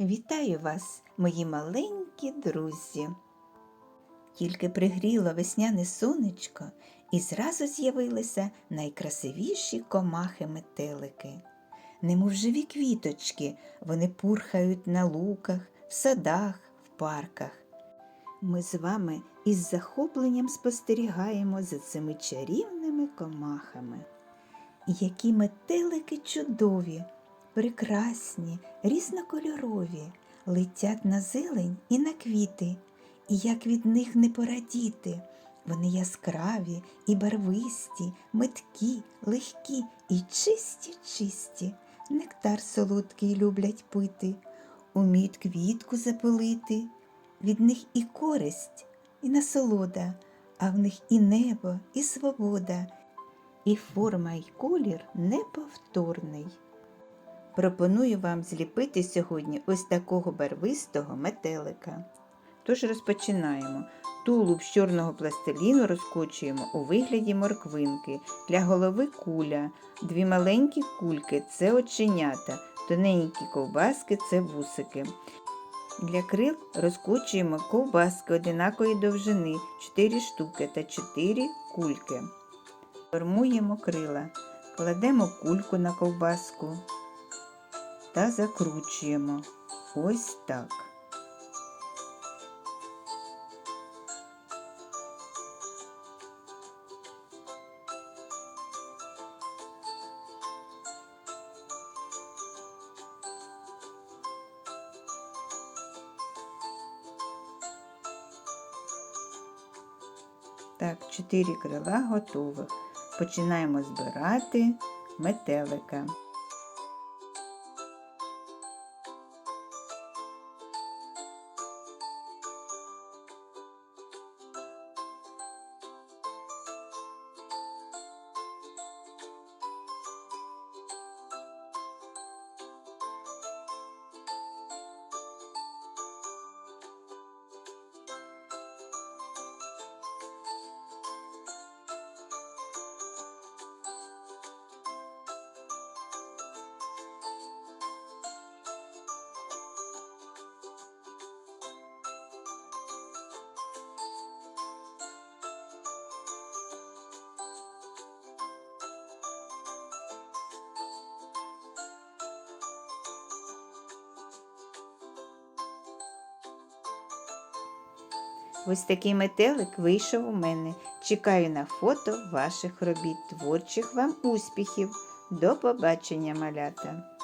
Вітаю вас, мої маленькі друзі. Тільки пригріло весняне сонечко, і зразу з'явилися найкрасивіші комахи-метелики. Немов живі квіточки, вони пурхають на луках, в садах, в парках. Ми з вами із захопленням спостерігаємо за цими чарівними комахами. Які метелики чудові, прекрасні, різнокольорові, летять на зелень і на квіти, і як від них не порадіти. Вони яскраві і барвисті, меткі, легкі і чисті, чисті, нектар солодкий люблять пити, уміють квітку запилити, від них і користь, і насолода, а в них і небо, і свобода, і форма, й колір неповторний. Пропоную вам зліпити сьогодні ось такого барвистого метелика. Тож розпочинаємо. Тулуб з чорного пластиліну розкочуємо у вигляді морквинки. Для голови куля, дві маленькі кульки це оченята, тоненькі ковбаски це вусики. Для крил розкочуємо ковбаски одинакової довжини 4 штуки та 4 кульки. Формуємо крила, кладемо кульку на ковбаску та закручуємо. Ось так. Так, чотири крила готових. Починаємо збирати метелика. Ось такий метелик вийшов у мене. Чекаю на фото ваших робіт. Творчих вам успіхів. До побачення, малята!